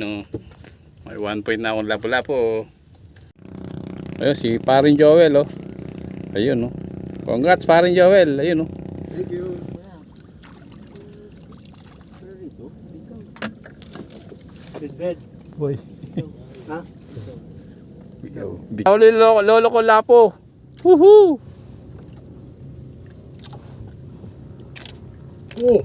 No, may one point na akong lapo-lapo. Ayun, si parin Joel, oh. Ayun, oh. Congrats, parin Joel. Ayun, oh. Thank you. Bed bed. Boy. Ha? Lolo, lolo, lolo ko lapo. Woohoo! Oh.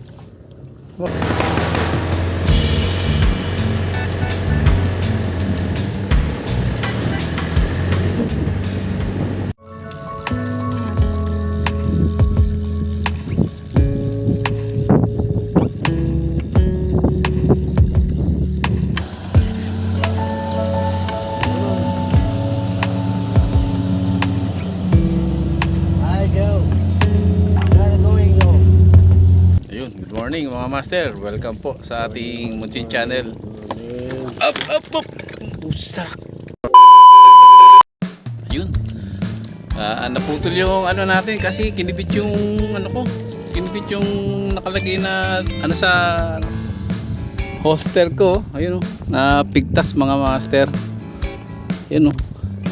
Mga master. Welcome po sa ating Munchin Channel. Up, up, up! Usak! Ayun. Ah, naputol yung ano natin kasi kinibit yung ano ko. Kinibit yung nakalagay na ano sa hoster ko. Ayun oh. Na pigtas mga master. Ayun oh.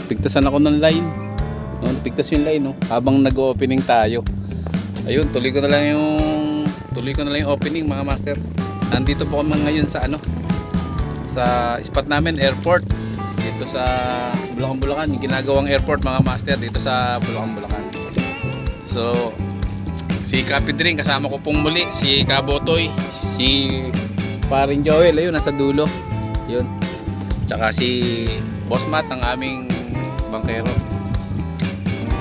Pigtasan ako ng line. No, pigtas yung line oh. Habang nag-opening tayo. Ayun, tuloy ko na lang yung tuloy ko na lang yung opening mga master. Nandito po kami ngayon sa ano sa spot namin airport dito sa Bulacan Bulacan yung ginagawang airport mga master dito sa Bulacan Bulacan. So si Kapi Drink kasama ko pong muli si Kabotoy, si Paring Joel ayun nasa dulo. Yun. Tsaka si Boss Matt ang aming bangkero.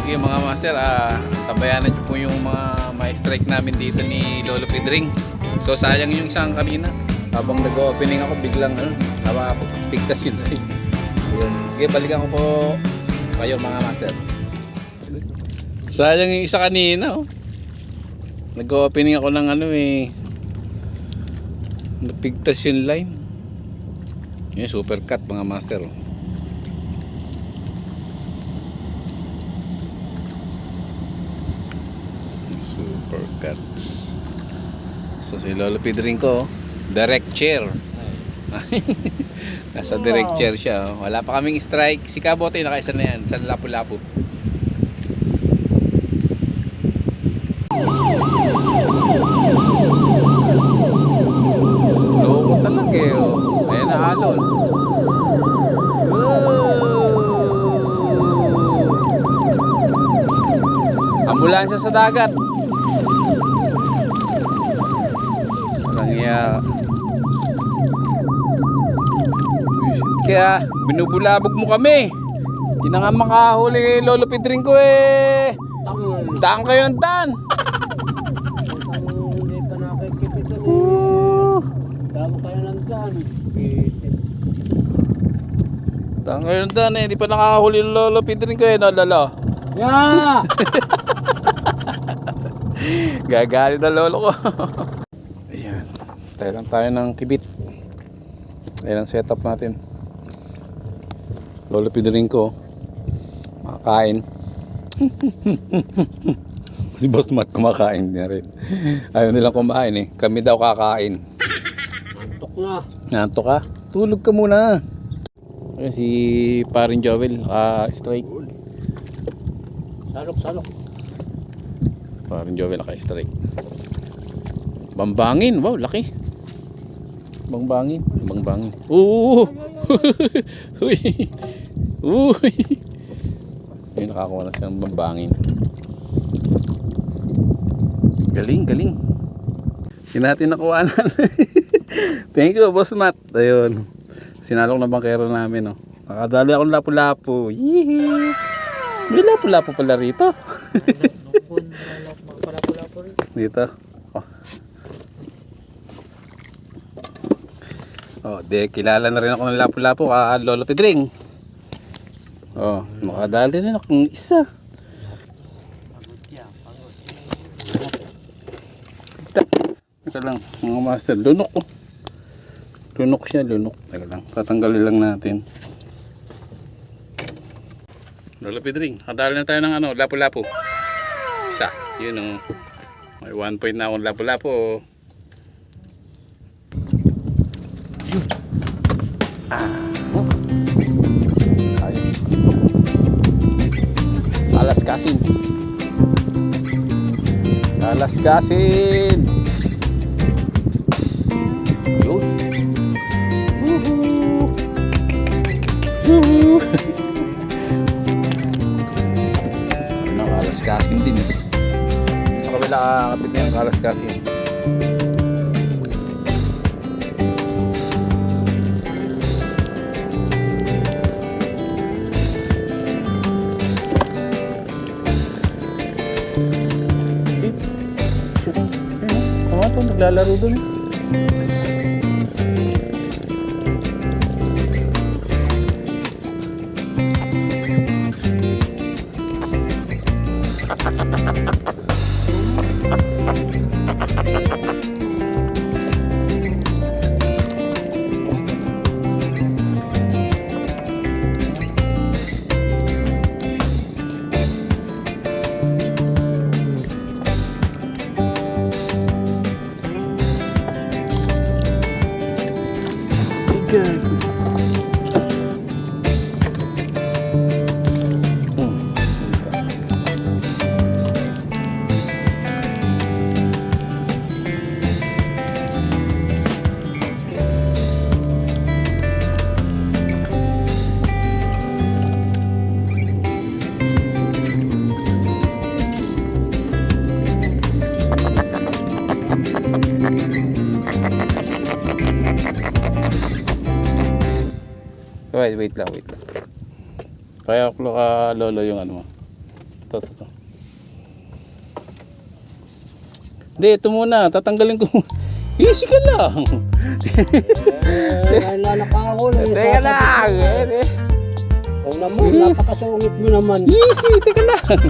Sige mga master, ah, tabayanan nyo po yung mga may strike namin dito ni Lolo Pedring. So sayang yung isang kanina. Habang nag-opening ako, biglang ano, nawa ako, pigtas yun. Yun. Sige, balikan ko po kayo mga master. Sayang yung isa kanina, oh. Nag-opening ako ng ano eh. Napigtas yung line. Yung super cut mga master, oh. Cuts. So si Lolo Pedring ko, direct chair. Nasa direct chair siya. oh. Wala pa kaming strike. Si Kabote nakaisa na yan sa lapu-lapu. Loko talaga eh. Oh. Ayan na alon. Ambulansya sa dagat. Kaya binubulabog mo kami. Hindi na nga makahuli kay Lolo Pedring ko eh. Daan kayo ng daan. Daan. Kayo ng daan eh. Hindi pa nakahuli Lolo Pedring ko eh. No, Lolo. Yeah! Gagalit na lolo ko. Ayan. Tayo lang tayo ng kibit. Ayan ang setup natin. Lolo Pedring ko. Makakain. si Boss Matt kumakain na rin. Ayaw nilang kumain eh. Kami daw kakain. Antok na. Nanto ka? Tulog ka muna. Si Parin Joel. Ah, strike. Salok, salok. Parin Joel naka-strike. Bambangin. Wow, laki. Bangbangin. Bangbangin. Oo. Uy. Uy. Ayun, nakakuha na siya ng bambangin. Galing, galing. Hindi natin nakuhanan. Thank you, Boss Matt. Ayun. Sinalok na bangkero namin, oh. Nakadali akong lapu-lapu. Yee! May lapu-lapu pala rito. Dito. Oh. Oh, de kilala na rin ako ng lapu-lapu ka Lolo Pedring. Oh, nakadali rin akong isa. Ito lang, mga master, lunok ko. Lunok siya, lunok. Teka lang, tatanggalin lang natin. Lolo Pedring, nakadali na tayo ng ano, lapu-lapu. Isa, yun oh. May one point na akong lapu-lapu. oh. Ayun. Alaskasin. Alaskasin. Yun. Woohoo. Woohoo. Nakalaskasin din. eh. Sa kabila kakapit na yung kalaskasin. Naglalaro dun. Wait, wait lang, wait lang. Kaya ako ka lolo yung ano mo. Ito, ito, ito. Hindi, ito muna. Tatanggalin ko. Easy ka lang. Eh, lalakahol. eh. Teka lang. Huwag naman, Yes. napakasungit mo naman. Easy, teka lang.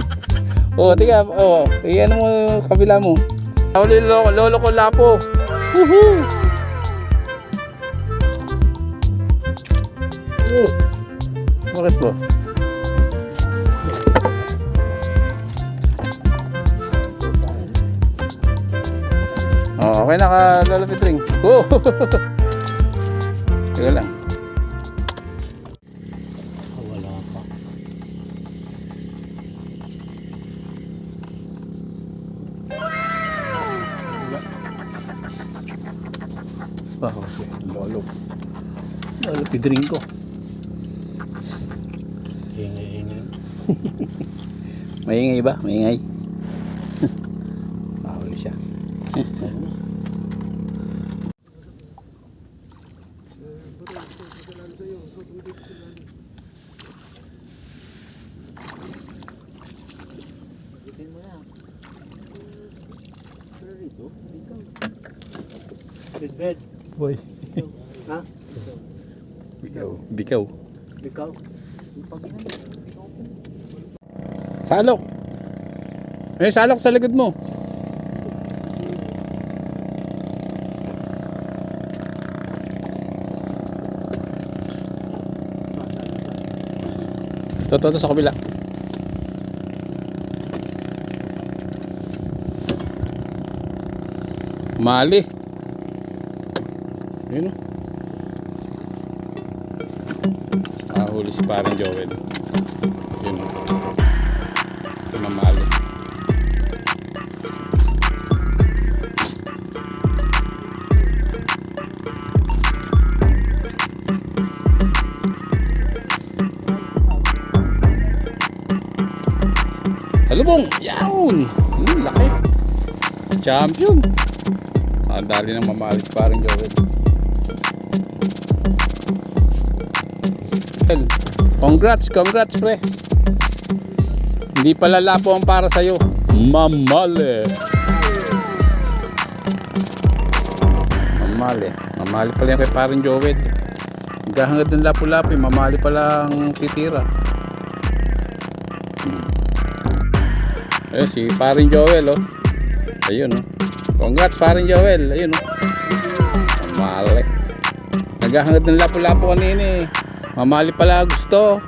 oh, teka. Oh, iyan mo kabila mo. Ako lolo, lolo ko lapo. Woohoo! Oh, Bakit po? Oh, okay na ka lolo Pitring. Oh! Teka lang. wala pa. Oh, okay. Lolo. Lolo Pitring ko. Maingay ba? Maingay. Mahuli siya. Bed. Boy. Ha? Bikaw. Bikaw. Ikaw? Salok. Eh, salok sa likod mo. Ito, ito sa kabila. Mali. Ayun o. Ah, huli si parang Joel. Yun o. Salubong! Yawn! Hmm, laki. Champion! Ah, dali ng mamalis parang Joel. Congrats, congrats pre. Hindi pala lapo ang para sa'yo. Mamali. Mamali. Mamali pala yung kay parang Joel. Hanggang ng lapo-lapo, mamali pala ang titira. Hmm. Ayun, si paring Joel, oh. Ayun, oh. Congrats, paring Joel. Ayun, oh. Mamali. Naghahangad ng lapo-lapo kanina eh. Mamali pala gusto.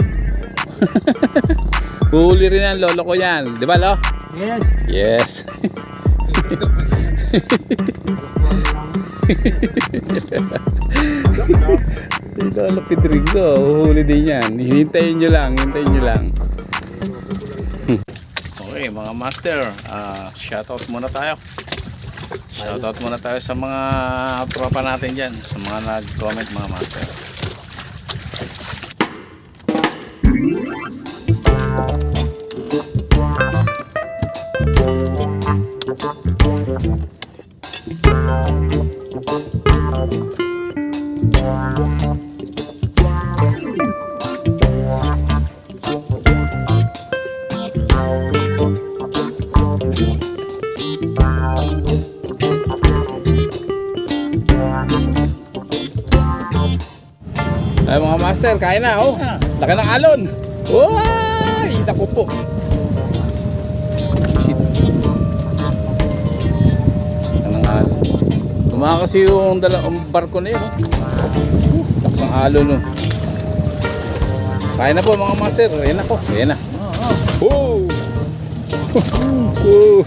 Huli rin ang lolo ko yan. Di ba, lo? Yes. Yes. Lolo Pedrigo, uhuli din yan. Hintayin nyo lang, hintayin nyo lang. Okay, mga master, ah shoutout muna tayo. Shoutout muna tayo sa mga tropa natin dyan, sa mga nag-comment mga master. Master, kain na oh. Laki ng alon. Uy, naku po. Shit. Laki ng alon. Tumakas yung dalawang barko na yun. Oh. Laki ng alon oh. Kain na po mga master. Ayan na po. Ayan na. Oh. Oh.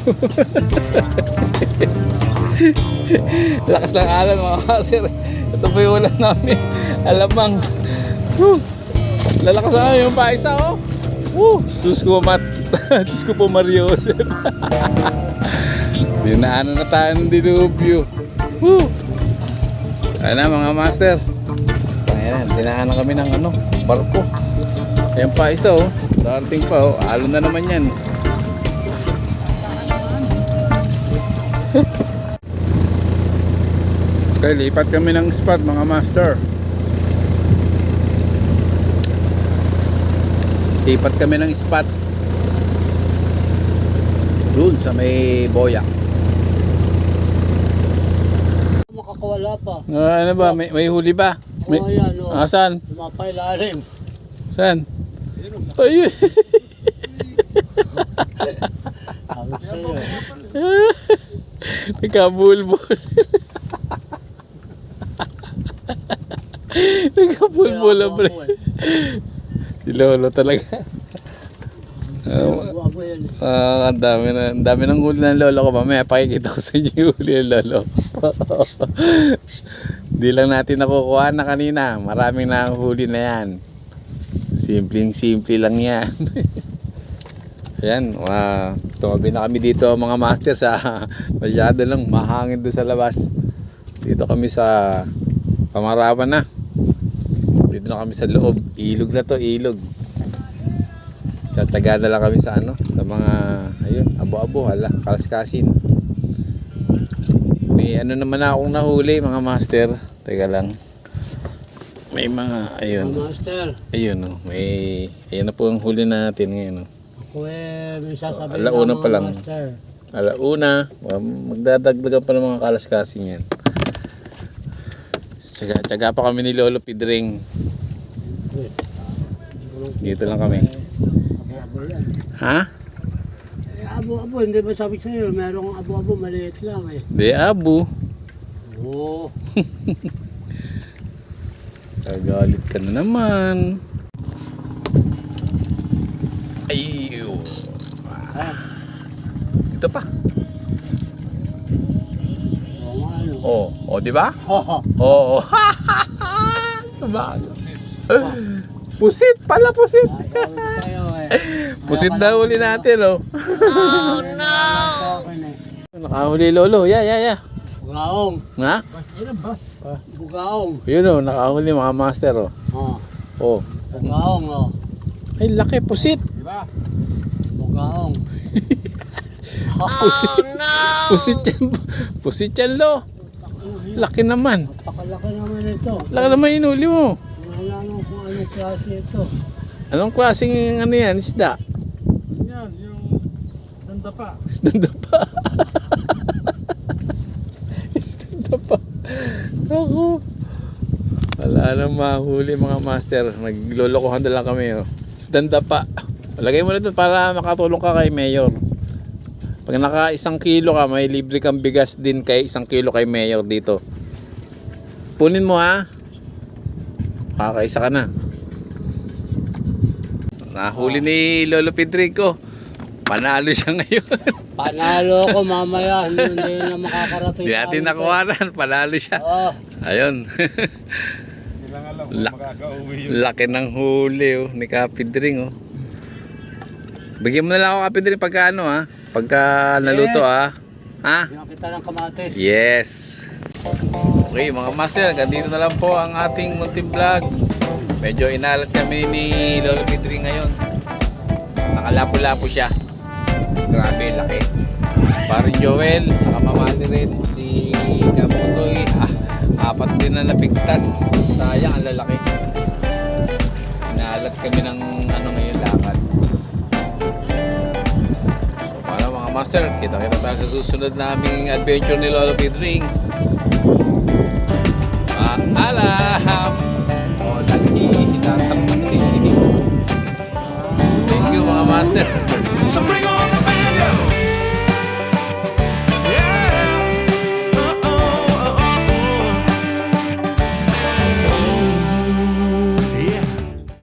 Lakas ng alon mga master. Ito po yung ulan namin. Alamang. Whew. Lalakas na yung paisa oh. Woo. Sus ko mat. Diyos ko po Mario Joseph. Dinaanan na tayo ng dilubyo. Woo. Ayan na mga master. Ayan na, dinaanan kami ng ano, barko. Ayan pa isa oh. Darating pa oh. Alon na naman yan. Okay, lipat kami ng spot mga master. Lipat kami ng spot. Doon sa may boya. Makakawala pa. Ah, ano ba? May, may huli ba? May, Oo, yan, oh. ah, saan? Lumapay lalim. Saan? Ayun. Nagkabulbul. Nagkabulbul ang pre. Si Lolo talaga. Ah. Ah, ang dami na, ang dami ng huli ng lolo ko. Mamaya pakikita ko sa inyo yung huli ng lolo. Hindi lang natin nakukuha na kanina. Maraming huli na yan. Simpleng simple lang yan. Ayan, wow. tumabi na kami dito mga master sa masyado lang mahangin doon sa labas. Dito kami sa Pamarawan na. Dito na kami sa loob. Ilog na to, ilog. Tsatsaga na lang kami sa ano, sa mga, ayun, abo-abo, hala, kalaskasin. May ano naman akong nahuli mga master. Teka lang. May mga, ayun, Mga master, ayun oh, may, ayun na po ang huli natin ngayon oh. ako eh, may sasabihin alauna pa lang. Master. Alauna, magdadagdagan pa ng mga kalaskasin yan. Tsaga, tsaga pa kami ni Lolo Pidring. Dito lang kami. Ha? Eh, abo-abo, hindi ba sabi sa'yo, merong abo-abo, maliit lang eh. Di abu. Oo. Kagalit ka na naman. Ayyo. Ah, Ito pa. oo ano. Oh, oh, di ba? Oo. Oo. Oh. Diba? Pusit pala pusit. Pusit na huli natin oh. Oh no! Nakahuli lolo. Ya, ya, ya. Bugaong. Nga? Bugaong. Yun oh, nakahuli mga master oh. Oh. Oh. Bugaong oh. Ay, laki pusit. Bugaong. Pusit yan. Pusit yan lo. Laki naman. Napakalaki naman ito. Laki naman inuli mo. Wala nang kung anong klase ito. Anong klaseng ano yan? Isda? Yan, yung nandapa. Isda pa. Isda pa. Ako. Wala nang mahuli mga master. Naglolokohan na lang kami. Oh. Isda pa. Lagay mo na doon para makatulong ka kay Mayor. Pag naka isang kilo ka, may libre kang bigas din kay isang kilo kay Mayor dito. Punin mo ha. Kakaisa ka na. Nahuli ni Lolo Pedrico. Panalo siya ngayon. Panalo ko mamaya. Hindi, hindi na makakarating. Di sa natin amin. nakuhanan. Panalo siya. Oo. Ayun. Hindi lang alam kung Lak- Nakauwi yun. Laki ng huli oh, ni Kapidring oh. Bigyan mo na lang ako Kapidring pagka ano ha. Pagka naluto ha. Ha? Yung kita ng kamatis. Yes. Okay mga master, hanggang dito na lang po ang ating munting vlog. Medyo inalat kami ni Lolo Pidring ngayon. Nakalapo-lapo siya. Grabe, laki. Parin Joel, nakamamali rin. Si Kamutoy, ah, apat din na napigtas. Sayang, ang lalaki. Inalat kami ng ano ngayon lakad. So, para mga master, kita-kita tayo sa susunod naming adventure ni Lolo Pidring. Paalam! Thank you mga master.